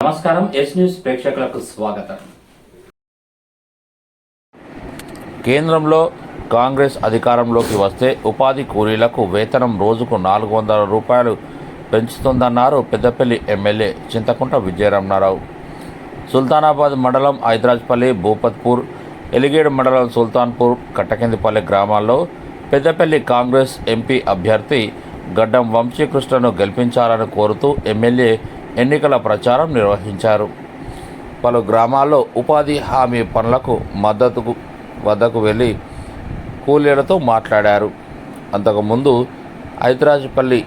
నమస్కారం yes news ప్రేక్షకులకు స్వాగతం. కేంద్రంలో కాంగ్రెస్ అధికారంలోకి వస్తే ఉపాధి కూలీలకు వేతనం రోజుకు నాలుగు వందల రూపాయలు పెంచుతుందన్నారు పెద్దపల్లి ఎమ్మెల్యే చింతకుంట విజయరమణారావు సుల్తానాబాద్ మండలం హైదరాజ్పల్లి భూపత్పూర్ ఎలిగేడు మండలం సుల్తాన్పూర్ కట్టకిందిపల్లి గ్రామాల్లో పెద్దపల్లి కాంగ్రెస్ ఎంపీ అభ్యర్థి గడ్డం వంశీకృష్ణను గెలిపించాలని కోరుతూ ఎమ్మెల్యే ఎన్నికల ప్రచారం నిర్వహించారు. పలు గ్రామాల్లో ఉపాధి హామీ పనులకు మద్దతుకు వద్దకు వెళ్ళి కూలీలతో మాట్లాడారు. అంతకుముందు హైదరాజ్పల్లి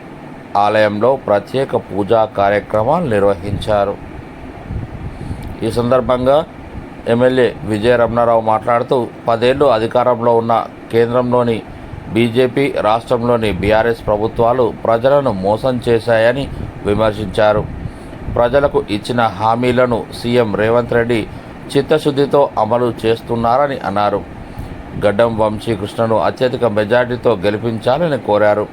ఆలయంలో ప్రత్యేక పూజా కార్యక్రమాలు నిర్వహించారు. ఈ సందర్భంగా ఎమ్మెల్యే విజయ రమణారావు మాట్లాడుతూ పదేళ్ళు అధికారంలో ఉన్న కేంద్రంలోని బీజేపీ రాష్ట్రంలోని బీఆర్ఎస్ ప్రభుత్వాలు ప్రజలను మోసం చేశాయని విమర్శించారు. ప్రజలకు ఇచ్చిన హామీలను సీఎం రేవంత్ రెడ్డి చిత్తశుద్ధితో అమలు చేస్తున్నారని అన్నారు. గడ్డం వంశీకృష్ణను అత్యధిక మెజార్టీతో గెలిపించాలని కోరారు.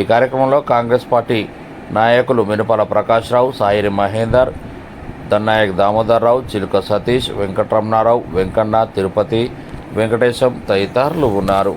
ఈ కార్యక్రమంలో కాంగ్రెస్ పార్టీ నాయకులు మినపల ప్రకాశ్రావు సాయిరి మహేందర్ దన్నాయక్ దామోదర్రావు చిలుక సతీష్ వెంకటరమణారావు వెంకన్న తిరుపతి వెంకటేశం తదితరులు ఉన్నారు.